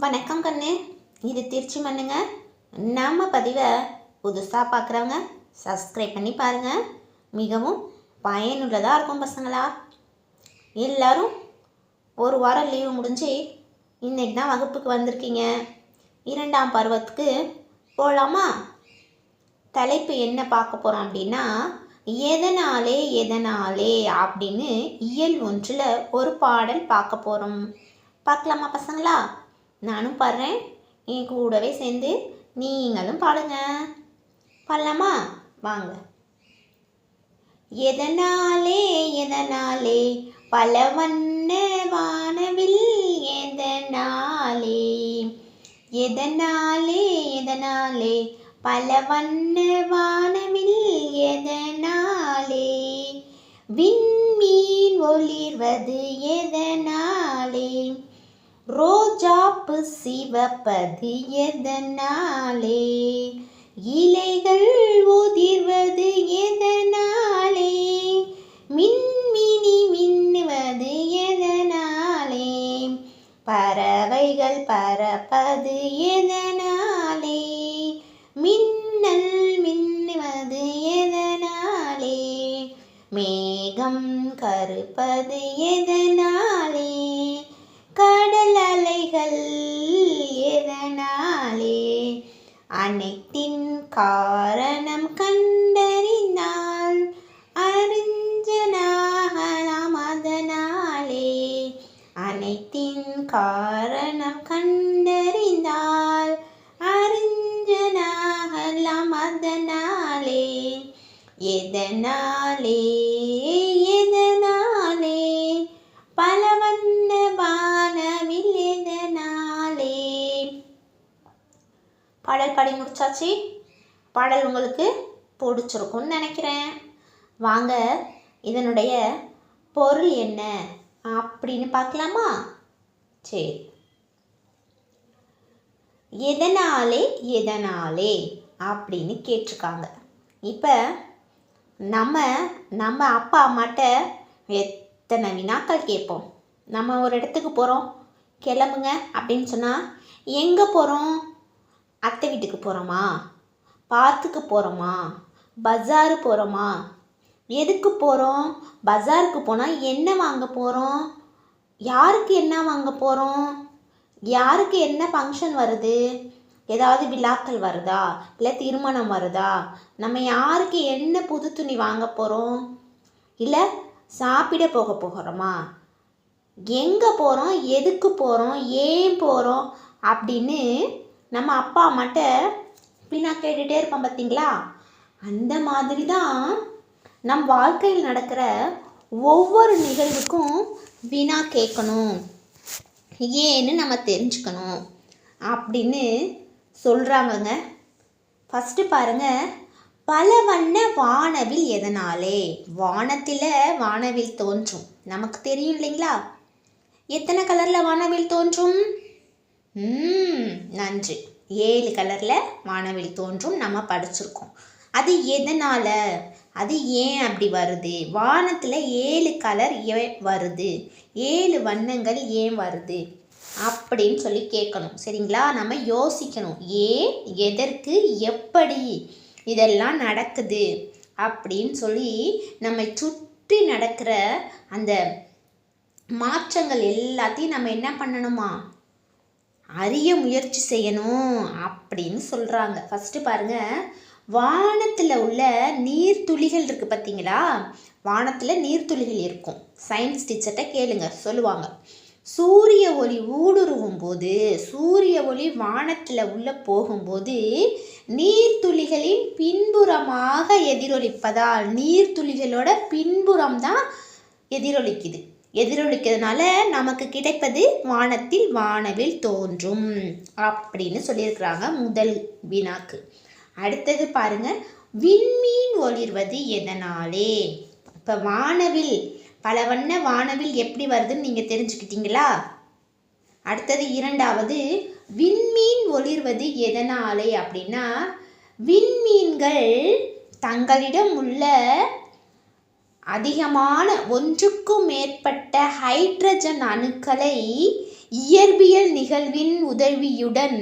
வணக்கம் கண்ணு. இது திருச்சி மண்ணுங்க. நம்ம பதிவை புதுசாக பார்க்குறவங்க சப்ஸ்கிரைப் பண்ணி பாருங்கள் மிகவும் பயனுள்ளதாக இருக்கும் பசங்களா. எல்லாரும் ஒரு வாரம் லீவு முடிஞ்சு இன்றைக்கி தான் வகுப்புக்கு வந்திருக்கீங்க. இரண்டாம் பருவத்துக்கு போகலாமா தலைப்பு என்ன பார்க்க போகிறோம் அப்படின்னா எதனாலே எதனாலே அப்படின்னு இயல் ஒன்றில் ஒரு பாடல் பார்க்க போகிறோம் பார்க்கலாமா பசங்களா? நானும் பாடுறேன். என் கூடவே சேர்ந்து நீங்களும் பாடுங்க. பாடலாமா? வாங்க. எதனாலே எதனாலே பல வண்ண வானவில் எதனாலே? எதனாலே எதனாலே பல வண்ண வானவில் எதனாலே? விண்மீன் ஒளிர்வது எதனாலே? ரோஜாப்பு சிவப்பது எதனாலே? இலைகள் உதிர்வது எதனாலே? மின்மினி மின்னுவது எதனாலே? பறவைகள் பறப்பது எதனாலே? மின்னல் மின்னுவது எதனாலே? மேகம் கருப்பது எதனாலே? காரணம் கண்டறிந்தால் அறிஞ்சனாகலாம் அதனாலே எதனாலே? எதனாலே? பல வந்த வானவில் எதனாலே? பாடல் பாடி முடிச்சாச்சு. பாடல் உங்களுக்கு பிடிச்சிருக்கும்னு நினைக்கிறேன். வாங்க இதனுடைய பொருள் என்ன அப்படின்னு பார்க்கலாமா? சரி எதனாலே எதனாலே அப்படின்னு கேட்டிருக்காங்க. இப்போ நம்ம நம்ம அப்பா அம்மாட்ட எத்தனை வினாக்கள் கேட்போம்? நம்ம ஒரு இடத்துக்கு போகிறோம் கிளம்புங்க அப்படின்னு சொன்னால் எங்கே போகிறோம் அத்தை வீட்டுக்கு போகிறோமா பார்க்குக்கு போகிறோமா பஜாரு போகிறோமா எதுக்கு போகிறோம் பஜாருக்கு போனால் என்ன வாங்க போகிறோம் யாருக்கு என்ன வாங்க போகிறோம் யாருக்கு என்ன ஃபங்க்ஷன் வருது? ஏதாவது விழாக்கள் வருதா? இல்லை திருமணம் வருதா? நம்ம யாருக்கு என்ன புது துணி வாங்க போகிறோம் இல்லை சாப்பிட போக போகிறோமா எங்கே போகிறோம் எதுக்கு போகிறோம் ஏன் போகிறோம் அப்படின்னு நம்ம அப்பா அம்மாட்ட பின்னா கேட்டுகிட்டே இருப்போம் பார்த்தீங்களா அந்த மாதிரி தான் நம் வாழ்க்கையில் நடக்கிற ஒவ்வொரு நிகழ்வுக்கும் வினா கேட்கணும். ஏன்னு நம்ம தெரிஞ்சுக்கணும். அப்படின்னு சொல்கிறாங்கங்க ஃபஸ்ட்டு பாருங்கள் பல வண்ண வானவில் எதனாலே? வானத்தில் வானவில் தோன்றும். நமக்கு தெரியும் இல்லைங்களா? எத்தனை கலரில் வானவில் தோன்றும்? ம் நன்றி. ஏழு கலரில் வானவில் தோன்றும் நம்ம படிச்சிருக்கோம். அது எதனால்? அது ஏன் அப்படி வருது? வானத்தில் ஏழு கலர் ஏன் வருது? ஏழு வண்ணங்கள் ஏன் வருது? அப்படின்னு சொல்லி கேட்கணும். சரிங்களா? நம்ம யோசிக்கணும். ஏன்? எதற்கு? எப்படி? இதெல்லாம் நடக்குது? அப்படின்னு சொல்லி நம்மை சுற்றி நடக்கிற அந்த மாற்றங்கள் எல்லாத்தையும் நம்ம என்ன பண்ணணுமா? அறிய முயற்சி செய்யணும் அப்படின்னு சொல்கிறாங்க ஃபஸ்ட்டு பாருங்கள் வானத்தில் உள்ள நீர்த்துளிகள் இருக்குது பார்த்தீங்களா வானத்தில் நீர்த்துளிகள் இருக்கும். சயின்ஸ் டீச்சர்கிட்ட கேளுங்க சொல்லுவாங்க. சூரிய ஒளி ஊடுருவும் போது சூரிய ஒளி வானத்தில் உள்ள போகும்போது நீர்த்துளிகளின் பின்புறமாக எதிரொலிப்பதால் நீர்த்துளிகளோட பின்புறம் தான் எதிரொலிக்குது. எதிரொலிக்கிறதுனால நமக்கு கிடைப்பது வானத்தில் வானவில் தோன்றும். அப்படின்னு சொல்லியிருக்கிறாங்க முதல் வினாக்கு. அடுத்தது பாருங்க. விண்மீன் ஒளிர்வது எதனாலே? இப்போ வானவில் பல வண்ண வானவில் எப்படி வருதுன்னு நீங்கள் தெரிஞ்சுக்கிட்டீங்களா? அடுத்தது இரண்டாவது விண்மீன் ஒளிர்வது எதனாலே அப்படின்னா விண்மீன்கள் தங்களிடம் உள்ள அதிகமான ஒன்றுக்கும் மேற்பட்ட ஹைட்ரஜன் அணுக்களை இயற்பியல் நிகழ்வின் உதவியுடன்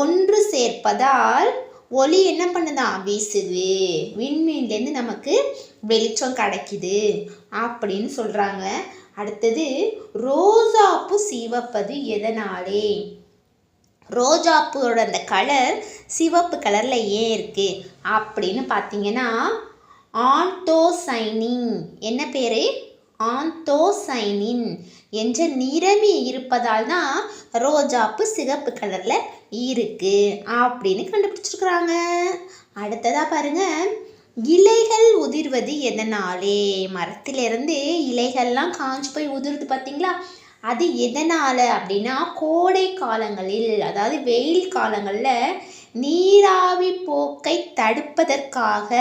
ஒன்று சேர்ப்பதால் ஒளி என்ன பண்ணுதான் வீசுது. விண்மீன்லேருந்து நமக்கு வெளிச்சம் கிடைக்குது அப்படின்னு சொல்கிறாங்க அடுத்தது ரோஜாப்பூ சிவப்பது எதனாலே? ரோஜாப்பூவோட அந்த கலர் சிவப்பு கலரில் ஏன் இருக்குது அப்படின்னு பார்த்தீங்கன்னா ஆண்டோசைனிங் என்ன பேர்? ஆந்தோசைனின் என்ற நிறமி இருப்பதால் தான் ரோஜாப்பு சிகப்பு கலரில் இருக்கு அப்படின்னு கண்டுபிடிச்சிருக்கிறாங்க. அடுத்ததாக பாருங்க. இலைகள் உதிர்வது எதனாலே? மரத்திலிருந்து இலைகள்லாம் காஞ்சு போய் உதிருது பார்த்தீங்களா அது எதனால் அப்படின்னா கோடை காலங்களில் அதாவது வெயில் காலங்களில் நீராவி போக்கை தடுப்பதற்காக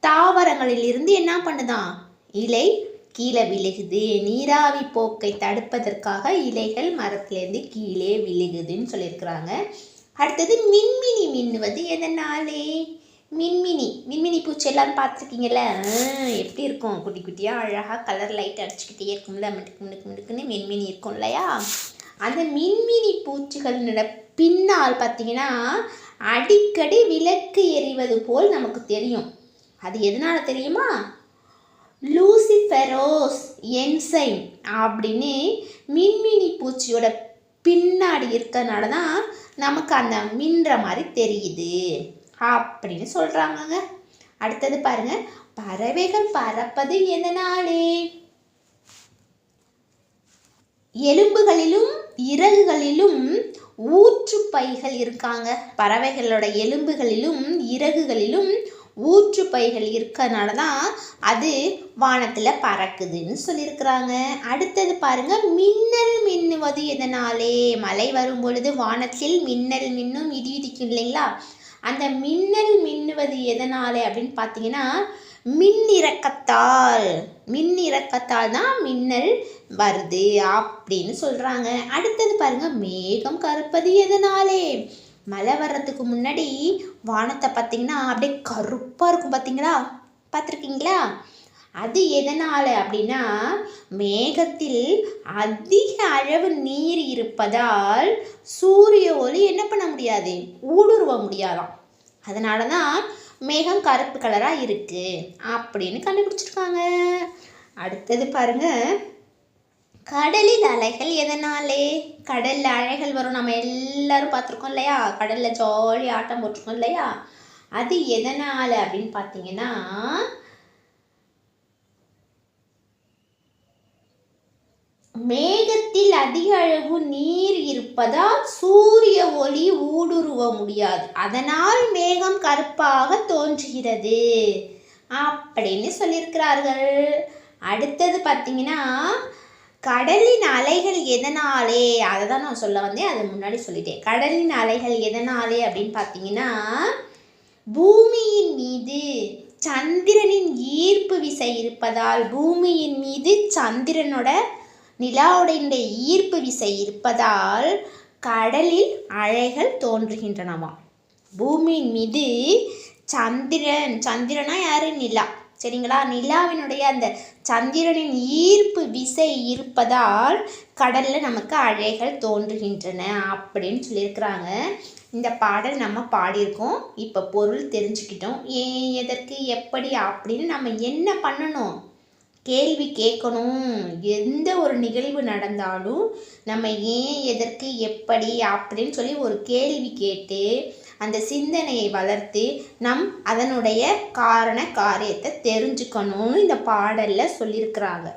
தாவரங்களில் இருந்து என்ன பண்ணுதான்? இலை கீழே விழுகுது. நீராவி போக்கை தடுப்பதற்காக இலைகள் மரத்துலேருந்து கீழே விழுகுதுன்னு சொல்லியிருக்கிறாங்க. அடுத்தது மின்மினி மின்னுவது எதனாலே? மின்மினி. மின்மினி பூச்சி எல்லாரும் பார்த்துருக்கீங்கல்ல எப்படி இருக்கும்? குட்டி குட்டியாக அழகாக கலர் லைட் அடிச்சுக்கிட்டே இருக்கும்ல. மினுக்கு மினுக்கு மினுக்குன்னு மின்மினி இருக்கும் இல்லையா? அந்த மின்மினி பூச்சிகளோட பின்னால் பார்த்தீங்கன்னா அடிக்கடி விளக்கு எறிவது போல் நமக்கு தெரியும். அது எதனால் தெரியுமா? லூசிஃபெரோஸ் என்சைம் அப்படின்னு மின்மினி பூச்சியோட பின்னாடி இருக்கறனால தான் நமக்கு அந்த மின்ற மாதிரி தெரியுது அப்படின்னு சொல்கிறாங்கங்க அடுத்தது பாருங்க. பறவைகள் பறப்பது எதனாலே? எலும்புகளிலும் இறகுகளிலும் ஊற்று பைகள் இருக்காங்க. பறவைகளோட எலும்புகளிலும் இறகுகளிலும் ஊற்று பைகள் இருக்கறனால தான் அது வானத்தில் பறக்குதுன்னு சொல்லியிருக்கிறாங்க. அடுத்தது பாருங்க மின்னல் மின்னுவது எதனாலே? மழை வரும் பொழுது வானத்தில் மின்னல் மின்னும் இடி இடிக்கும் இல்லைங்களா? அந்த மின்னல் மின்னுவது எதனாலே அப்படின்னு பார்த்தீங்கன்னா மின்னிறக்கத்தால். மின்னிறக்கத்தால் தான் மின்னல் வருது அப்படின்னு சொல்கிறாங்க அடுத்தது பாருங்க மேகம் கருப்பது எதனாலே? மழை வர்றதுக்கு முன்னாடி வானத்தை பார்த்தீங்கன்னா அப்படியே கருப்பாக இருக்கும் பார்த்தீங்களா? பார்த்துருக்கீங்களா? அது எதனால் அப்படின்னா மேகத்தில் அதிக அளவு நீர் இருப்பதால் சூரிய ஒளி என்ன பண்ண முடியாது? ஊடுருவ முடியாதாம். அதனால தான் மேகம் கருப்பு கலராக இருக்குது அப்படின்னு கண்டுபிடிச்சிருக்காங்க. அடுத்தது பாருங்க. கடலில் அலைகள் எதனாலே? கடலில் அலைகள் வரும். நம்ம எல்லாரும் பார்த்துருக்கோம் இல்லையா? கடலில் ஜாலி ஆட்டம் போட்டிருக்கோம் இல்லையா? அது எதனால் அப்படின்னு பார்த்தீங்கன்னா மேகத்தில் அதிக அளவு நீர் இருப்பதால் சூரிய ஒளி ஊடுருவ முடியாது. அதனால் மேகம் கருப்பாக தோன்றுகிறது. அப்படின்னு சொல்லியிருக்கிறார்கள். அடுத்தது பார்த்தீங்கன்னா கடலின் அலைகள் எதனாலே அதை தான் நான் சொல்ல வந்தேன் அதை முன்னாடி சொல்லிட்டேன். கடலின் அலைகள் எதனாலே அப்படின்னு பார்த்தீங்கன்னா பூமியின் மீது சந்திரனின் ஈர்ப்பு விசை இருப்பதால் பூமியின் மீது சந்திரனோட நிலாவுடைய ஈர்ப்பு விசை இருப்பதால் கடலில் அலைகள் தோன்றுகின்றனவாம். பூமியின் மீது சந்திரன் சந்திரனா யாரு? நிலா. சரிங்களா? நிலாவினுடைய அந்த சந்திரனின் ஈர்ப்பு விசை இருப்பதால் கடலில் நமக்கு அலைகள் தோன்றுகின்றன அப்படின்னு சொல்லியிருக்கிறாங்க. இந்த பாடல் நம்ம பாடியிருக்கோம். இப்போ பொருள் தெரிஞ்சுக்கிட்டோம். ஏன் எதற்கு எப்படி அப்படின்னு நம்ம என்ன பண்ணணும்? கேள்வி கேட்கணும். எந்த ஒரு நிகழ்வு நடந்தாலும் நம்ம ஏன் எதற்கு எப்படி அப்படின்னு சொல்லி ஒரு கேள்வி கேட்டு அந்த சிந்தனையை வளர்த்து நம் அதனுடைய காரண காரியத்தை தெரிஞ்சுக்கணும்னு இந்த பாடலில் சொல்லியிருக்கிறாங்க.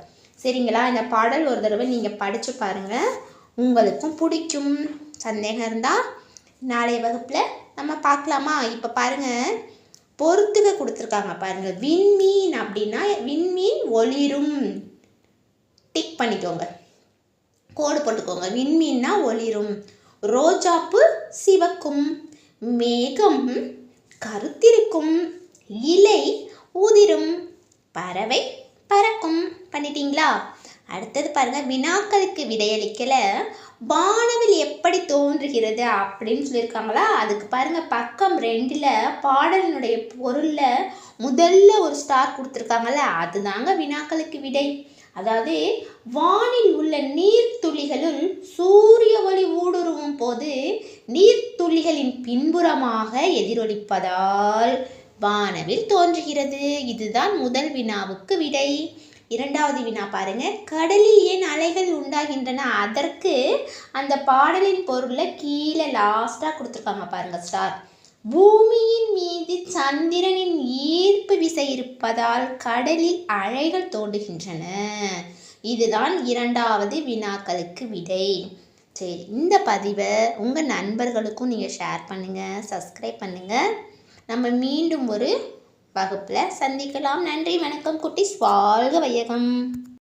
சரிங்களா? இந்த பாடல் ஒரு தடவை நீங்கள் படித்து பாருங்கள் உங்களுக்கும் பிடிக்கும். சந்தேகம் இருந்தால் நாளைய வகுப்பில் நம்ம பார்க்கலாமா? இப்போ பாருங்கள் பொறுத்துக கொடுத்துருக்காங்க பாருங்கள் விண்மீன் அப்படின்னா விண்மீன் ஒளிரும். டிக் பண்ணிக்கோங்க. கோடு போட்டுக்கோங்க. விண்மீன்னா ஒளிரும். ரோஜாப்பு சிவக்கும். மேகம் கருத்திருக்கும் இலை ஊதிரும் பறவை பறக்கும். பண்ணிட்டீங்களா? அடுத்தது பாருங்க வினாக்களுக்கு விடையளிக்கல. வானவில் எப்படி தோன்றுகிறது அப்படின்னு சொல்லியிருக்காங்களா? அதுக்கு பாருங்க பக்கம் ரெண்டில் பாடலினுடைய பொருளில் முதல்ல ஒரு ஸ்டார் கொடுத்துருக்காங்கல்ல அதுதாங்க வினாக்களுக்கு விடை. அதாவது வானில் உள்ள நீர்த்துளிகளுள் சூரிய ஒளி ஊடுருவும் போது நீர் துளிகளின் பின்புறமாக எதிரொலிப்பதால் வானவில் தோன்றுகிறது. இதுதான் முதல் வினாவுக்கு விடை. இரண்டாவது வினா பாருங்க. கடலில் ஏன் அலைகள் உண்டாகின்றன? அதற்கு அந்த பாடலின் பொருளை கீழே லாஸ்ட்டாக கொடுத்துருக்காங்க பாருங்க ஸ்டார் பூமியின் மீது சந்திரனின் ஈர்ப்பு விசை இருப்பதால் கடலில் அலைகள் தோன்றுகின்றன. இதுதான் இரண்டாவது வினாக்களுக்கு விடை. சரி இந்த பதிவை உங்கள் நண்பர்களுக்கும் நீங்கள் ஷேர் பண்ணுங்கள் சப்ஸ்கிரைப் பண்ணுங்கள் நம்ம மீண்டும் ஒரு வகுப்பில் சந்திக்கலாம். நன்றி வணக்கம் குட்டிஸ். வாழ்க வையகம்.